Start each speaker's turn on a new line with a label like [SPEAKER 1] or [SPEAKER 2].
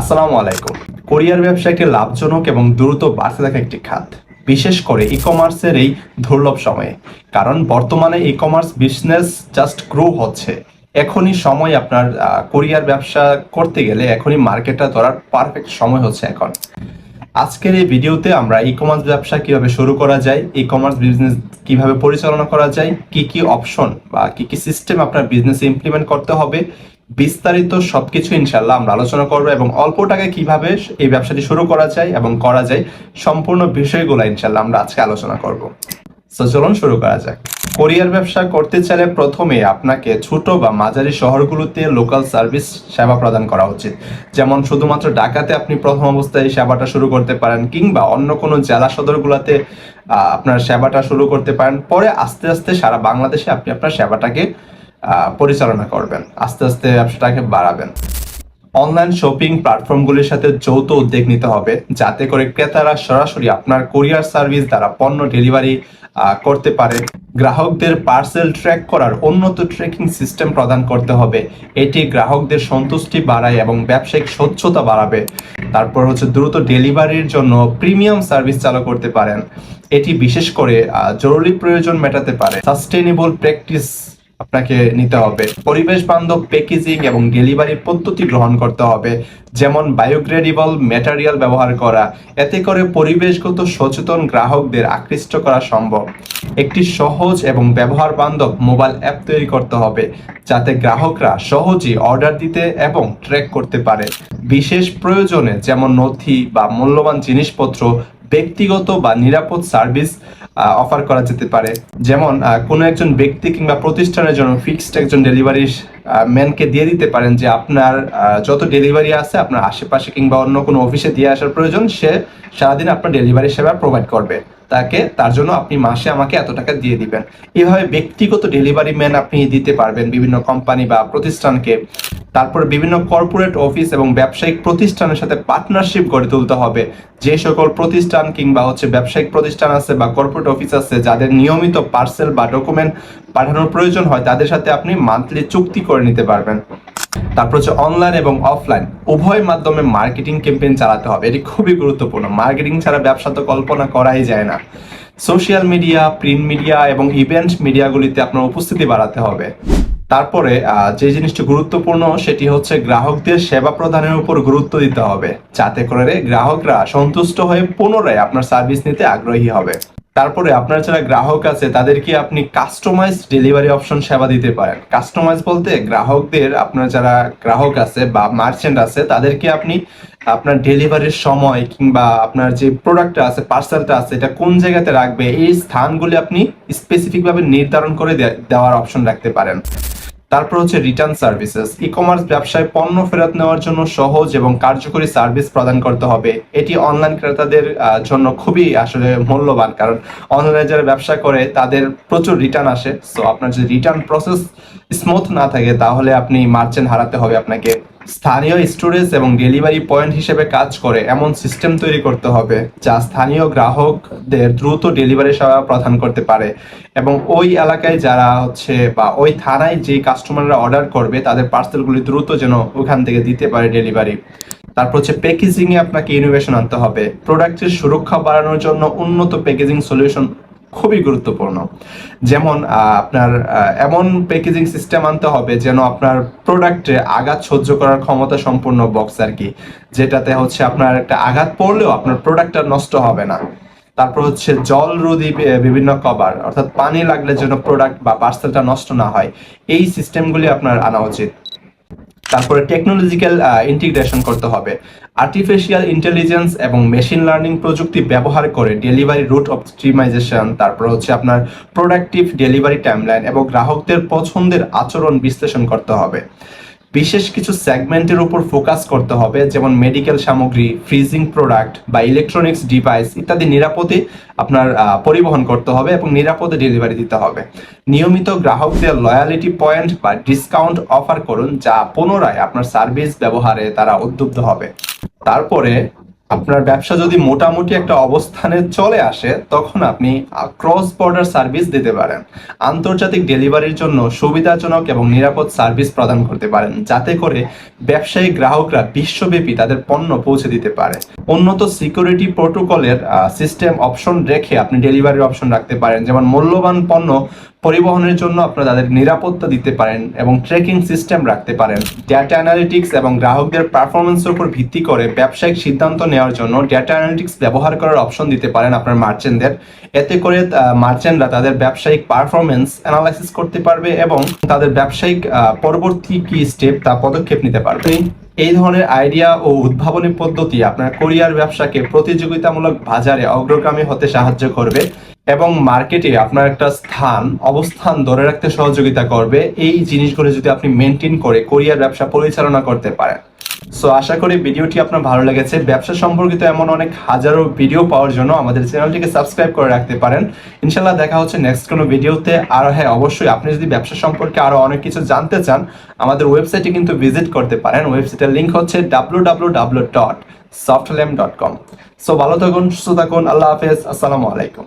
[SPEAKER 1] আসসালামু আলাইকুম। কোরিয়ার ব্যবসা একটি লাভজনক এবং দ্রুত বাড়তে থাকা একটি খাত, বিশেষ করে ই কমার্সের এই দুর্লভ সময়ে। কারণ বর্তমানে e commerce business just grow হচ্ছে। এখনই সময় আপনার কোরিয়ার ব্যবসা করতে গেলে এখনই মার্কেটটা ধরার পারফেক্ট সময় হচ্ছে এখন। আজকের এই ভিডিওতে আমরা ই কমার্স ব্যবসা কীভাবে শুরু করা যায় ই কমার্স বিজনেস কীভাবে পরিচালনা করা যায়, কি কি অপশন বা কি কি সিস্টেম আপনার বিজনেসে ইমপ্লিমেন্ট করতে হবে বিস্তারিত সবকিছু ইনশাল্লাহ আমরা আলোচনা করব এবং অল্প টাকায় কীভাবে এই ব্যবসাটি শুরু করা যায় এবং করা যায় সম্পূর্ণ বিষয়গুলো ইনশাল্লাহ আমরা আজকে আলোচনা করব। তো চলুন শুরু করা যাক। কোরিয়ার ব্যবসা করতে চাইলে প্রথমে আপনাকে ছোট বা মাঝারি শহরগুলোতে লোকাল সার্ভিস সেবা প্রদান করা উচিত। যেমন শুধুমাত্র ঢাকাতে আপনি প্রথম অবস্থায় সেবাটা শুরু করতে পারেন কিংবা অন্য কোনো জেলা সদরগুলোতে আপনার সেবাটা শুরু করতে পারেন। পরে আস্তে আস্তে সারা বাংলাদেশে আপনি আপনার সেবাটাকে পরিচালনা করবেন। আস্তে আস্তে ব্যবসাটাকে বাড়াবেন। অনলাইন শপিং প্ল্যাটফর্মগুলির সাথে যৌথ উদ্যোগ নিতে হবে, যাতে করে ক্রেতারা সরাসরি আপনার কোরিয়ার সার্ভিস দ্বারা পণ্য ডেলিভারি করতে পারে। গ্রাহকদের পার্সেল ট্র্যাক করার উন্নত ট্র্যাকিং সিস্টেম প্রদান করতে হবে। এটি গ্রাহকদের সন্তুষ্টি বাড়ায় এবং ব্যবসায়িক স্বচ্ছতা বাড়াবে। তারপর হচ্ছে দ্রুত ডেলিভারির জন্য প্রিমিয়াম সার্ভিস চালু করতে পারেন। এটি বিশেষ করে জরুরি প্রয়োজন মেটাতে পারে। সাস্টেনেবল প্র্যাকটিস আপনাকে নিতে হবে। পরিবেশ বান্ধব প্যাকেজিং এবং ডেলিভারি পদ্ধতি গ্রহণ করতে হবে, যেমন বায়োগ্রেডেবল ম্যাটেরিয়াল ব্যবহার করা। এতে করে পরিবেশগত সচেতন গ্রাহকদের আকৃষ্ট করা সম্ভব। একটি সহজ এবং ব্যবহার বান্ধব মোবাইল অ্যাপ তৈরি করতে হবে, যাতে গ্রাহকরা সহজেই অর্ডার দিতে এবং ট্র্যাক করতে পারে। বিশেষ প্রয়োজনে যেমন নথি বা মূল্যবান জিনিসপত্র, ব্যক্তিগত বা নিরাপদ সার্ভিস অফার করা যেতে পারে। যেমন কোনো একজন ব্যক্তি কিংবা প্রতিষ্ঠানের জন্য ফিক্সড একজন ডেলিভারি ম্যানকে দিয়ে দিতে পারেন যে আপনার যত ডেলিভারি আছে আপনার আশেপাশে কিংবা অন্য কোনো অফিসে দিয়ে আসার প্রয়োজন, সে সারাদিন আপনার ডেলিভারি সেবা প্রোভাইড করবে। তাকে, তার জন্য আপনি মাসে আমাকে এত টাকা দিয়ে দিবেন। এভাবে ব্যক্তিগত ডেলিভারি ম্যান আপনি দিতে পারবেন বিভিন্ন কোম্পানি বা প্রতিষ্ঠানকে। তারপর বিভিন্ন কর্পোরেট অফিস এবং ব্যবসায়িক প্রতিষ্ঠানের সাথে পার্টনারশিপ গড়ে তুলতে হবে। যে সকল প্রতিষ্ঠান কিংবা হচ্ছে ব্যবসায়িক প্রতিষ্ঠান আছে বা কর্পোরেট অফিস আছে, যাদের নিয়মিত পার্সেল বা ডকুমেন্ট পাঠানোর প্রয়োজন হয়, তাদের সাথে আপনি মান্থলি চুক্তি করে নিতে পারবেন। তারপর হচ্ছে অনলাইন এবং অফলাইন উভয় মাধ্যমে মার্কেটিং ক্যাম্পেইন চালাতে হবে। এটি খুবই গুরুত্বপূর্ণ। মার্কেটিং ছাড়া ব্যবসা তো কল্পনা করাই যায় না। সোশ্যাল মিডিয়া প্রিন্ট মিডিয়া এবং ইভেন্ট মিডিয়াগুলিতে আপনার উপস্থিতি বাড়াতে হবে। তারপরে যে জিনিসটি গুরুত্বপূর্ণ, সেটি হচ্ছে গ্রাহকদের সেবা প্রদানের উপর গুরুত্ব দিতে হবে। যাতে করে গ্রাহকরা সন্তুষ্ট হয়ে পুনরায় আপনার সার্ভিস নিতে আগ্রহী হবে। তারপরে আপনার যারা গ্রাহক আছে তাদেরকে আপনি কাস্টমাইজ ডেলিভারি অপশন সেবা দিতে পারেন? কাস্টমাইজ বলতে গ্রাহকদের, আপনার যারা গ্রাহক আছে বা মার্চেন্ট আছে তাদেরকে আপনি আপনার ডেলিভারির সময় কিংবা আপনার যে প্রোডাক্টটা আছে পার্সেলটা আছে, এটা কোন জায়গাতে রাখবে, এই স্থানগুলি আপনি স্পেসিফিক ভাবে নির্ধারণ করে দেওয়ার অপশন রাখতে পারেন। তারপর হচ্ছে রিটার্ন সার্ভিসেস ই কমার্স ব্যবসায় পণ্য ফেরত নেওয়ার জন্য সহজ এবং কার্যকরী সার্ভিস প্রদান করতে হবে। এটি অনলাইন ক্রেতাদের জন্য খুবই আসলে মূল্যবান, কারণ অনলাইনে যারা ব্যবসা করে, তাদের প্রচুর রিটার্ন আসে। সো আপনার যদি রিটার্ন প্রসেস স্মুথ না থাকে, তাহলে আপনি মার্চেন্ট হারাতে হবে আপনাকে। স্থানীয় স্টোরেজ এবং ডেলিভারি পয়েন্ট হিসেবে কাজ করে এমন সিস্টেম তৈরি করতে হবে যা স্থানীয় গ্রাহকদের দ্রুত ডেলিভারি সেবা প্রদান করতে পারে। এবং ওই এলাকায় যারা হচ্ছে বা ওই থানায় যে কাস্টমাররা অর্ডার করবে, তাদের পার্সেলগুলি দ্রুত যেন ওখান থেকে দিতে পারে ডেলিভারি। তারপর হচ্ছে প্যাকেজিংয়ে আপনাকে ইনোভেশন আনতে হবে। প্রোডাক্টের সুরক্ষা বাড়ানোর জন্য উন্নত প্যাকেজিং সলিউশন খুবই গুরুত্বপূর্ণ। যেমন আপনার এমন প্যাকেজিং সিস্টেম আনতে হবে যেন আপনার প্রোডাক্টে আঘাত সহ্য করার ক্ষমতা সম্পূর্ণ বক্স আর কি, যেটাতে হচ্ছে আপনার একটা আঘাত পড়লেও আপনার প্রোডাক্টটা নষ্ট হবে না। তারপর হচ্ছে জল রোধী বিভিন্ন কভার অর্থাৎ পানি লাগলে যেন প্রোডাক্ট বা পার্সেলটা নষ্ট না হয়, এই সিস্টেমগুলি আপনার আনা উচিত। তারপরে টেকনোলজিক্যাল ইন্টিগ্রেশন করতে হবে। আর্টিফিশিয়াল ইন্টেলিজেন্স এবং মেশিন লার্নিং প্রযুক্তি ব্যবহার করে ডেলিভারি রুট অপটিমাইজেশন তারপর হচ্ছে আপনার প্রোডাক্টিভ ডেলিভারি টাইমলাইন এবং গ্রাহকদের পছন্দের আচরণ বিশ্লেষণ করতে হবে। বিশেষ কিছু সেগমেন্টের উপর ফোকাস করতে হবে, যেমন মেডিকেল সামগ্রী ফ্রিজিং প্রোডাক্ট বা ইলেকট্রনিক্স ডিভাইস ইত্যাদি নিরাপদে আপনার পরিবহন করতে হবে এবং নিরাপদে ডেলিভারি দিতে হবে। নিয়মিত গ্রাহকদের লয়ালিটি পয়েন্ট বা ডিসকাউন্ট অফার করুন, যা পুনরায় আপনার সার্ভিস ব্যবহারে তারা উদ্বুদ্ধ হবে। তারপরে আপনার ব্যবসা যদি মোটামুটি একটা অবস্থানে চলে আসে, তখন আপনি ক্রস বর্ডার সার্ভিস দিতে পারেন। আন্তর্জাতিক ডেলিভারির জন্য সুবিধাজনক এবং নিরাপদ সার্ভিস প্রদান করতে পারেন, যাতে করে ব্যবসায়ী গ্রাহকরা বিশ্বব্যাপী তাদের পণ্য পৌঁছে দিতে পারে। উন্নত সিকিউরিটি প্রোটোকলের সিস্টেম অপশন রেখে আপনি ডেলিভারির অপশন রাখতে পারেন। যেমন মূল্যবান পণ্য পরিবহনের জন্য আপনারা তাদের নিরাপত্তা দিতে পারেন এবং ট্রেকিং সিস্টেম রাখতে পারেন। ডেটা অ্যানালিটিক্স এবং গ্রাহকদের পারফরমেন্সের উপর ভিত্তি করে ব্যবসায়িক সিদ্ধান্ত নেওয়ার জন্য ডেটা অ্যানালিটিক্স ব্যবহার করার অপশন দিতে পারেন আপনার মার্চেন্টদের এতে করে মার্চেন্টরা তাদের ব্যবসায়িক পারফরমেন্স অ্যানালাইসিস করতে পারবে এবং তাদের ব্যবসায়িক পরবর্তী কি স্টেপ তা পদক্ষেপ নিতে পারবে। এই ধরনের আইডিয়া ও উদ্ভাবনী পদ্ধতি আপনার কোরিয়ার ব্যবসাকে প্রতিযোগিতামূলক বাজারে অগ্রগামী হতে সাহায্য করবে এবং মার্কেটে আপনার একটা স্থান, অবস্থান ধরে রাখতে সহযোগিতা করবে। এই জিনিসগুলো যদি আপনি মেনটেন করে কোরিয়ার ব্যবসা পরিচালনা করতে পারেন। সো আশা করি ভিডিওটি আপনার ভালো লেগেছে। ব্যবসা সম্পর্কিত এমন অনেক হাজারো ভিডিও পাওয়ার জন্য আমাদের চ্যানেলটিকে সাবস্ক্রাইব করে রাখতে পারেন। ইনশাল্লাহ দেখা হচ্ছে নেক্সট কোনো ভিডিওতে আর হ্যাঁ অবশ্যই আপনি যদি ব্যবসা সম্পর্কে আরও অনেক কিছু জানতে চান, আমাদের ওয়েবসাইটে কিন্তু ভিজিট করতে পারেন। ওয়েবসাইটের লিঙ্ক হচ্ছে ডাব্লু ডাব্লু ডাব্লু ডট সফটল্যাম ডট কম সো ভালো থাকুন, সুস্থ থাকুন, আল্লাহ হাফেজ, আসসালামু আলাইকুম।